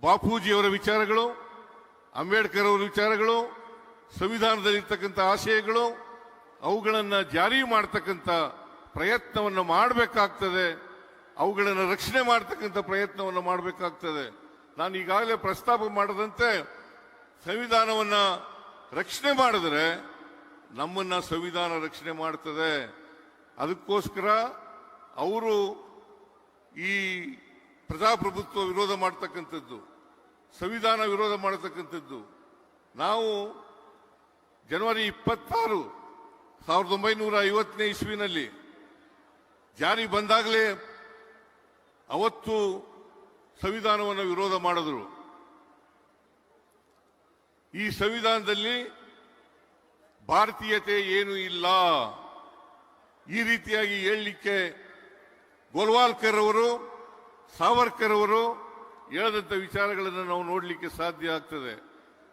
ಬಾಪೂಜಿಯವರ ವಿಚಾರಗಳು ಅಂಬೇಡ್ಕರ್ ಅವರ ವಿಚಾರಗಳು, ಸಂವಿಧಾನದಲ್ಲಿರ್ತಕ್ಕಂಥ ಆಶಯಗಳು, ಅವುಗಳನ್ನು ಜಾರಿ ಮಾಡ್ತಕ್ಕಂಥ ಪ್ರಯತ್ನವನ್ನು ಮಾಡಬೇಕಾಗ್ತದೆ. ಅವುಗಳನ್ನು ರಕ್ಷಣೆ ಮಾಡ್ತಕ್ಕಂಥ ಪ್ರಯತ್ನವನ್ನು ಮಾಡಬೇಕಾಗ್ತದೆ. ನಾನು ಈಗಾಗಲೇ ಪ್ರಸ್ತಾಪ ಮಾಡದಂತೆ ಸಂವಿಧಾನವನ್ನು ರಕ್ಷಣೆ ಮಾಡಿದ್ರೆ ನಮ್ಮನ್ನ ಸಂವಿಧಾನ ರಕ್ಷಣೆ ಮಾಡ್ತದೆ. ಅದಕ್ಕೋಸ್ಕರ ಅವರು ಈ ಪ್ರಜಾಪ್ರಭುತ್ವ ವಿರೋಧ ಮಾಡತಕ್ಕಂಥದ್ದು, ಸಂವಿಧಾನ ವಿರೋಧ ಮಾಡತಕ್ಕಂಥದ್ದು. ನಾವು ಜನವರಿ ಇಪ್ಪತ್ತಾರು, ಸಾವಿರದ ಒಂಬೈನೂರ ಐವತ್ತನೇ ಇಸ್ವಿನಲ್ಲಿ ಜಾರಿ ಬಂದಾಗಲೇ ಅವತ್ತು ಸಂವಿಧಾನವನ್ನು ವಿರೋಧ ಮಾಡಿದ್ರು. ಈ ಸಂವಿಧಾನದಲ್ಲಿ ಭಾರತೀಯತೆ ಏನು ಇಲ್ಲ. ಈ ರೀತಿಯಾಗಿ ಹೇಳಲಿಕ್ಕೆ ಗೋಲ್ವಾಲ್ಕರ್ ಅವರು ಸಾವರ್ಕರ್ ಅವರು ಹೇಳದಂತ ವಿಚಾರಗಳನ್ನು ನಾವು ನೋಡಲಿಕ್ಕೆ ಸಾಧ್ಯ ಆಗ್ತದೆ.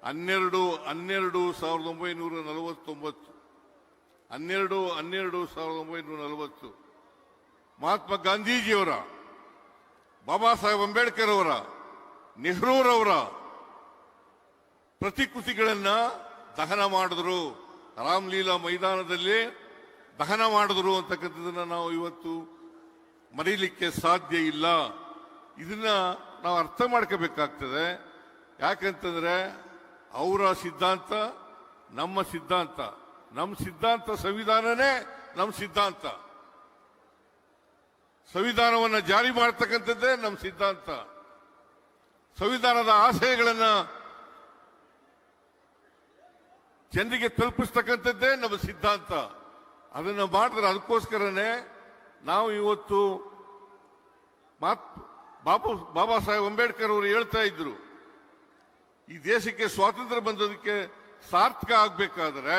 ಹನ್ನೆರಡು ಹನ್ನೆರಡು ಸಾವಿರದ ಒಂಬೈನೂರ ನಲವತ್ತೊಂಬತ್ತು. ಹನ್ನೆರಡು ಹನ್ನೆರಡು ಸಾವಿರದ ಒಂಬೈನೂರ ನಲವತ್ತು. ಮಹಾತ್ಮ ಗಾಂಧೀಜಿಯವರ, ಬಾಬಾ ಸಾಹೇಬ್ ಅಂಬೇಡ್ಕರ್ ಅವರ ನೆಹರೂರವರ ಪ್ರತಿಕೃತಿಗಳನ್ನು ದಹನ ಮಾಡಿದ್ರು. ರಾಮಲೀಲಾ ಮೈದಾನದಲ್ಲಿ ದಹನ ಮಾಡಿದ್ರು ಅಂತಕ್ಕಂಥದ್ದನ್ನ ನಾವು ಇವತ್ತು ಮರೀಲಿಕ್ಕೆ ಸಾಧ್ಯ ಇಲ್ಲ. ಇದನ್ನ ನಾವು ಅರ್ಥ ಮಾಡ್ಕೋಬೇಕಾಗ್ತದೆ. ಯಾಕಂತಂದ್ರೆ ಅವರ ಸಿದ್ಧಾಂತ ನಮ್ಮ ಸಿದ್ಧಾಂತ. ನಮ್ಮ ಸಿದ್ಧಾಂತ ಸಂವಿಧಾನನೇ ನಮ್ಮ ಸಿದ್ಧಾಂತ. ಸಂವಿಧಾನವನ್ನು ಜಾರಿ ಮಾಡ್ತಕ್ಕಂಥದ್ದೇ ನಮ್ಮ ಸಿದ್ಧಾಂತ. ಸಂವಿಧಾನದ ಆಶಯಗಳನ್ನ ಜನರಿಗೆ ತಲುಪಿಸ್ತಕ್ಕಂಥದ್ದೇ ನಮ್ಮ ಸಿದ್ಧಾಂತ. ಅದನ್ನು ಮಾಡಿದ್ರೆ ಅದಕ್ಕೋಸ್ಕರನೇ ನಾವು ಇವತ್ತು ಮಾತ್ ಬಾಬು, ಬಾಬಾ ಸಾಹೇಬ್ ಅಂಬೇಡ್ಕರ್ ಅವರು ಹೇಳ್ತಾ ಇದ್ರು, ಈ ದೇಶಕ್ಕೆ ಸ್ವಾತಂತ್ರ್ಯ ಬಂದದಕ್ಕೆ ಸಾರ್ಥಕ ಆಗ್ಬೇಕಾದ್ರೆ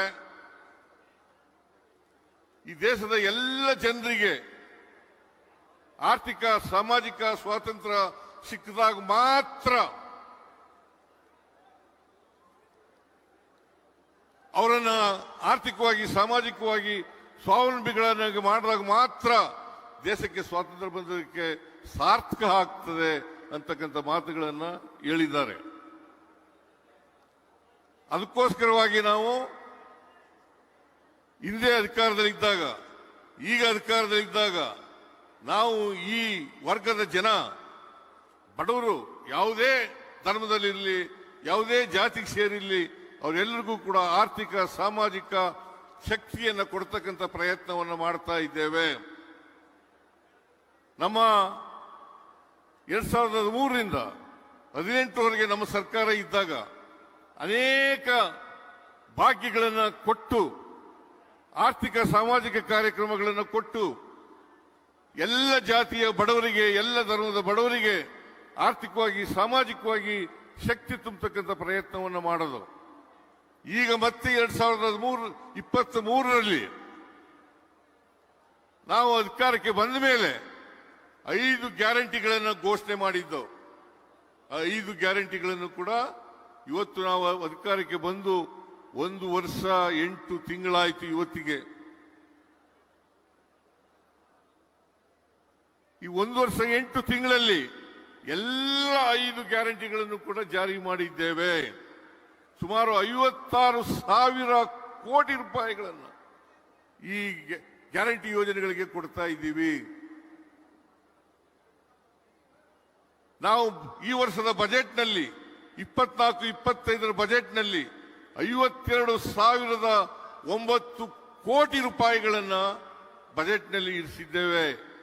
ಈ ದೇಶದ ಎಲ್ಲ ಜನರಿಗೆ ಆರ್ಥಿಕ, ಸಾಮಾಜಿಕ ಸ್ವಾತಂತ್ರ್ಯ ಸಿಕ್ಕಿದಾಗ ಮಾತ್ರ ಅವರನ್ನ ಆರ್ಥಿಕವಾಗಿ, ಸಾಮಾಜಿಕವಾಗಿ ಸ್ವಾವಲಂಬಿಗಳನ್ನಾಗಿ ಮಾಡಿದಾಗ ಮಾತ್ರ ದೇಶಕ್ಕೆ ಸ್ವಾತಂತ್ರ್ಯ ಬಂದದಕ್ಕೆ ಸಾರ್ಥಕ ಆಗ್ತದೆ ಅಂತಕ್ಕಂಥ ಮಾತುಗಳನ್ನು ಹೇಳಿದ್ದಾರೆ. ಅದಕ್ಕೋಸ್ಕರವಾಗಿ ನಾವು ಹಿಂದೆ ಅಧಿಕಾರದಲ್ಲಿದ್ದಾಗ, ಈಗ ಅಧಿಕಾರದಲ್ಲಿದ್ದಾಗ ನಾವು ಈ ವರ್ಗದ ಜನ, ಬಡವರು ಯಾವುದೇ ಧರ್ಮದಲ್ಲಿರಲಿ, ಯಾವುದೇ ಜಾತಿಗೆ ಸೇರಿರಲಿ ಅವರೆಲ್ಲರಿಗೂ ಕೂಡ ಆರ್ಥಿಕ, ಸಾಮಾಜಿಕ ಶಕ್ತಿಯನ್ನು ಕೊಡ್ತಕ್ಕಂಥ ಪ್ರಯತ್ನವನ್ನು ಮಾಡ್ತಾ ಇದ್ದೇವೆ. ನಮ್ಮ ಎರಡ್ ಸಾವಿರದ ಹದಿಮೂರರಿಂದ ಹದಿನೆಂಟರವರೆಗೆ ನಮ್ಮ ಸರ್ಕಾರ ಇದ್ದಾಗ ಅನೇಕ ಭಾಗ್ಯಗಳನ್ನು ಕೊಟ್ಟು, ಆರ್ಥಿಕ ಸಾಮಾಜಿಕ ಕಾರ್ಯಕ್ರಮಗಳನ್ನು ಕೊಟ್ಟು, ಎಲ್ಲ ಜಾತಿಯ ಬಡವರಿಗೆ, ಎಲ್ಲ ಧರ್ಮದ ಬಡವರಿಗೆ ಆರ್ಥಿಕವಾಗಿ, ಸಾಮಾಜಿಕವಾಗಿ ಶಕ್ತಿ ತುಂಬತಕ್ಕಂಥ ಪ್ರಯತ್ನವನ್ನು ಮಾಡೋದು. ಈಗ ಮತ್ತೆ ಎರಡ್ ಸಾವಿರದ ಮೂರು, ಇಪ್ಪತ್ತ್ ಮೂರರಲ್ಲಿ ನಾವು ಅಧಿಕಾರಕ್ಕೆ ಬಂದ ಮೇಲೆ ಐದು ಗ್ಯಾರಂಟಿಗಳನ್ನು ಘೋಷಣೆ ಮಾಡಿದ್ದು. ಆ ಐದು ಗ್ಯಾರಂಟಿಗಳನ್ನು ಕೂಡ ಇವತ್ತು ನಾವು ಅಧಿಕಾರಕ್ಕೆ ಬಂದು ಒಂದು ವರ್ಷ, ಎಂಟು ತಿಂಗಳಾಯಿತು ಇವತ್ತಿಗೆ. ಈ ಒಂದು ವರ್ಷ, ಎಂಟು ತಿಂಗಳಲ್ಲಿ ಎಲ್ಲ ಐದು ಗ್ಯಾರಂಟಿಗಳನ್ನು ಕೂಡ ಜಾರಿ ಮಾಡಿದ್ದೇವೆ. ಸುಮಾರು ಐವತ್ತಾರು ಸಾವಿರ ಕೋಟಿ ರೂಪಾಯಿಗಳನ್ನು ಈ ಗ್ಯಾ- ಗ್ಯಾರಂಟಿ ಯೋಜನೆಗಳಿಗೆ ಕೊಡ್ತಾ ಇದ್ದೀವಿ. ನಾವು ಈ ವರ್ಷದ ಬಜೆಟ್ನಲ್ಲಿ ಇಪ್ಪತ್ನಾಲ್ಕು ಇಪ್ಪತ್ತೈದರ ಬಜೆಟ್ನಲ್ಲಿ ಐವತ್ತೆರಡು ಸಾವಿರದ ಒಂಬತ್ತು ಕೋಟಿ ರೂಪಾಯಿಗಳನ್ನು ಬಜೆಟ್ನಲ್ಲಿ ಇರಿಸಿದ್ದೇವೆ.